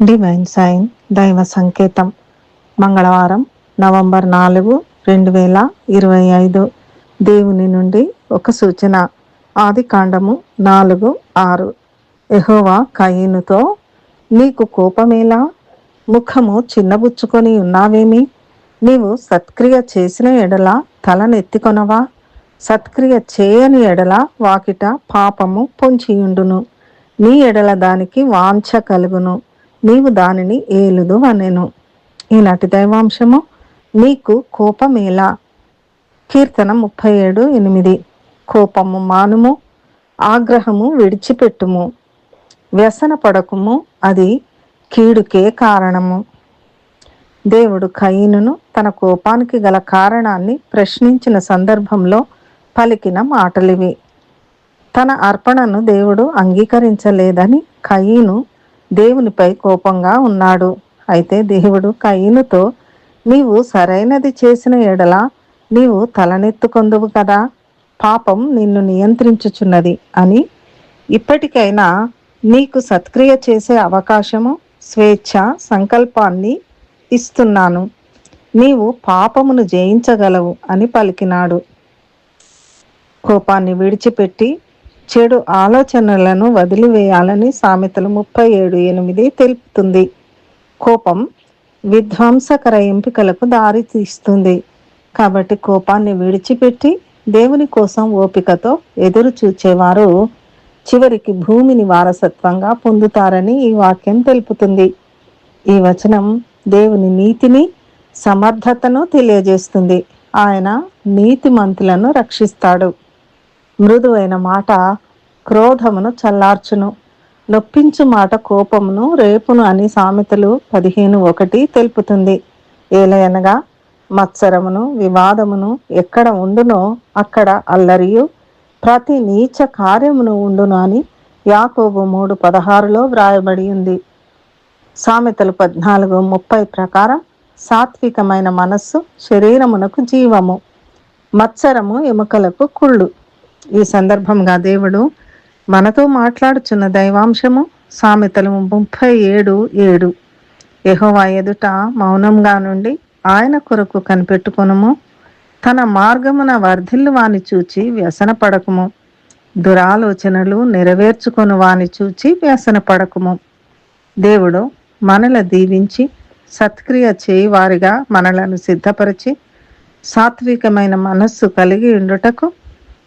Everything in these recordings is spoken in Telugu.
డివైన్ సైన్ దైవ సంకేతం మంగళవారం నవంబర్ నాలుగు రెండు వేల ఇరవై ఐదు. దేవుని నుండి ఒక సూచన. ఆది కాండము నాలుగు ఆరు. ఎహోవా కయీనుతో నీకు కోపమేలా? ముఖము చిన్నబుచ్చుకొని ఉన్నావేమి? నీవు సత్క్రియ చేసిన ఎడల తలనెత్తికొనవా సత్క్రియ చేయని ఎడల వాకిట పాపము పొంచియుండును. నీ ఎడల దానికి వాంఛ కలుగును. నీవు దానిని ఏలుదు అనెను. ఈనాటి దైవాంశము నీకు కోపమేలా? కీర్తన ముప్పై ఏడు ఎనిమిది. కోపము మానుము ఆగ్రహము విడిచిపెట్టుము. వ్యసన పడకుము అది కీడుకే కారణము. దేవుడు కయీనును తన కోపానికి గల కారణాన్ని ప్రశ్నించిన సందర్భంలో పలికిన మాటలివి. తన అర్పణను దేవుడు అంగీకరించలేదని కయీను దేవునిపై కోపంగా ఉన్నాడు. అయితే దేవుడు కయ్యనుతో నీవు సరైనది చేసిన ఎడల నీవు తలనెత్తుకొందువు కదా పాపం నిన్ను నియంత్రించుచున్నది అని. ఇప్పటికైనా నీకు సత్క్రియ చేసే అవకాశము స్వేచ్ఛ సంకల్పాన్ని ఇస్తున్నాను. నీవు పాపమును జయించగలవు అని పలికినాడు. కోపాన్ని విడిచిపెట్టి చెడు ఆలోచనలను వదిలివేయాలని సామెతలు ముప్పై ఏడు ఎనిమిది తెలుపుతుంది. కోపం విధ్వంసకర ఎంపికలకు దారి తీస్తుంది. కాబట్టి కోపాన్ని విడిచిపెట్టి దేవుని కోసం ఓపికతో ఎదురు చూచేవారు చివరికి భూమిని వారసత్వంగా పొందుతారని ఈ వాక్యం తెలుపుతుంది. ఈ వచనం దేవుని నీతిని సమర్థతను తెలియజేస్తుంది. ఆయన నీతిమంతులను రక్షిస్తాడు. మృదువైన మాట క్రోధమును చల్లార్చును. నొప్పించు మాట కోపమును రేపును అని సామెతలు పదిహేను ఒకటి తెలుపుతుంది. ఏలయనగా మత్సరమును వివాదమును ఎక్కడ ఉండునో అక్కడ అల్లరియు ప్రతి నీచ కార్యమును ఉండును అని యాకోబు మూడు పదహారులో వ్రాయబడి ఉంది. సామెతలు పద్నాలుగు ముప్పై ప్రకారం సాత్వికమైన మనస్సు శరీరమునకు జీవము. మత్సరము ఎముకలకు కుళ్ళు. ఈ సందర్భంగా దేవుడు మనతో మాట్లాడుచున్న దైవాంశము సామెతలు ముప్పై ఏడు ఏడు. యహోవా ఎదుట మౌనంగా నుండి ఆయన కొరకు కనిపెట్టుకొనుము. తన మార్గమున వర్ధిల్లు వాని చూచి వ్యసన పడకుము. దురాలోచనలు నెరవేర్చుకొని వాని చూచి వ్యసన పడకుము. దేవుడు మనల దీవించి సత్క్రియ చేయి వారిగా మనలను సిద్ధపరిచి సాత్వికమైన మనస్సు కలిగి ఉండుటకు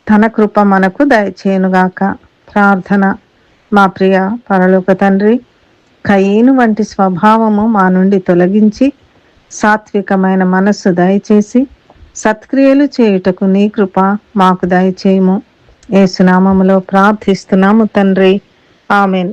తన కృప మనకు దయచేయునుగాక. ప్రార్థన. మా ప్రియ పరలోక తండ్రి కయేను వంటి స్వభావము మా నుండి తొలగించి సాత్వికమైన మనస్సు దయచేసి సత్క్రియలు చేయుటకు నీ కృప మాకు దయచేయము. ఏసునామములో ప్రార్థిస్తున్నాము తండ్రి. ఆమెన్.